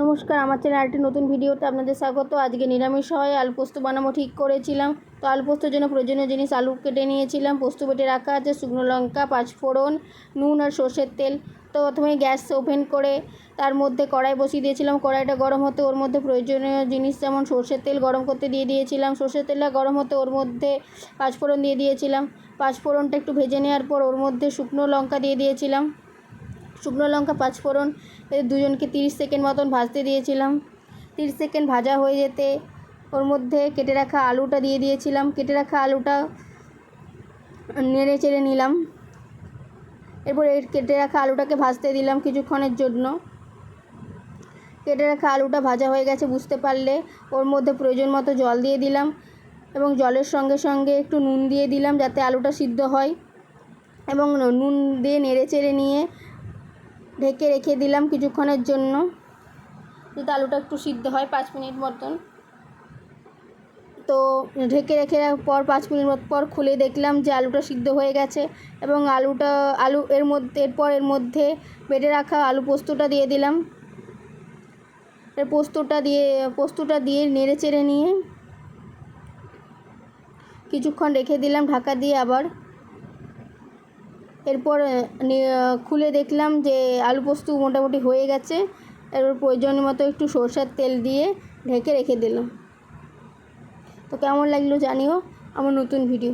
নমস্কার, আমার চ্যানেল আরেকটি নতুন ভিডিওতে আপনাদের স্বাগত। আজকে নিরামিষ হয়, আলু পোস্ত বানাবো ঠিক করেছিলাম। তো আলু পোস্তর জন্য প্রয়োজনীয় জিনিস আলু কেটে নিয়েছিলাম। পোস্ত বেটে রাখা আছে, শুকনো লঙ্কা, পাঁচফোড়ন, নুন আর সর্ষের তেল। তো প্রথমে গ্যাস ওভেন করে তার মধ্যে কড়াই বসিয়ে দিয়েছিলাম। কড়াইটা গরম হতে ওর মধ্যে প্রয়োজনীয় জিনিস যেমন সর্ষের তেল গরম করতে দিয়ে দিয়েছিলাম। সর্ষের তেলটা গরম হতে ওর মধ্যে পাঁচফোড়ন দিয়ে দিয়েছিলাম। পাঁচফোড়নটা একটু ভেজে নেওয়ার পর ওর মধ্যে শুকনো লঙ্কা দিয়ে দিয়েছিলাম। শুকনো লঙ্কা, পাঁচফোড়ন দুজনকে তিরিশ সেকেন্ড মতন ভাজতে দিয়েছিলাম। তিরিশ সেকেন্ড ভাজা হয়ে যেতে ওর মধ্যে কেটে রাখা আলুটা দিয়ে দিয়েছিলাম। কেটে রাখা আলুটা নেড়ে চেড়ে নিলাম। এরপর এর কেটে রাখা আলুটাকে ভাজতে দিলাম কিছুক্ষণের জন্য। কেটে রাখা আলুটা ভাজা হয়ে গেছে বুঝতে পারলে। ওর মধ্যে প্রয়োজন মতো জল দিয়ে দিলাম এবং জলের সঙ্গে সঙ্গে একটু নুন দিয়ে দিলাম যাতে আলুটা সিদ্ধ হয়। এবং নুন দিয়ে নেড়ে চেড়ে নিয়ে ঢেকে রেখে দিলাম কিছুক্ষণের জন্য। যাতে আলুটা একটু সিদ্ধ হয় পাঁচ মিনিট মতন। তো ঢেকে রেখে পর পাঁচ মিনিট পর খুলে দেখলাম যে আলুটা সিদ্ধ হয়ে গেছে এবং আলুটা, আলু এর মধ্যে, এরপর এর মধ্যে বেটে রাখা আলু পোস্তটা দিয়ে দিলাম। এর পোস্তটা দিয়ে পোস্তটা দিয়ে নেড়ে চেড়ে নিয়ে কিছুক্ষণ রেখে দিলাম ঢাকা দিয়ে আবার। এরপর খুলে দেখলাম যে আলু পোস্ত মোটামুটি হয়ে গেছে। এরপর প্রয়োজন মতো একটু সরষের তেল দিয়ে ঢেকে রেখে দিলাম। তো কেমন লাগল জানিও আমার নতুন ভিডিও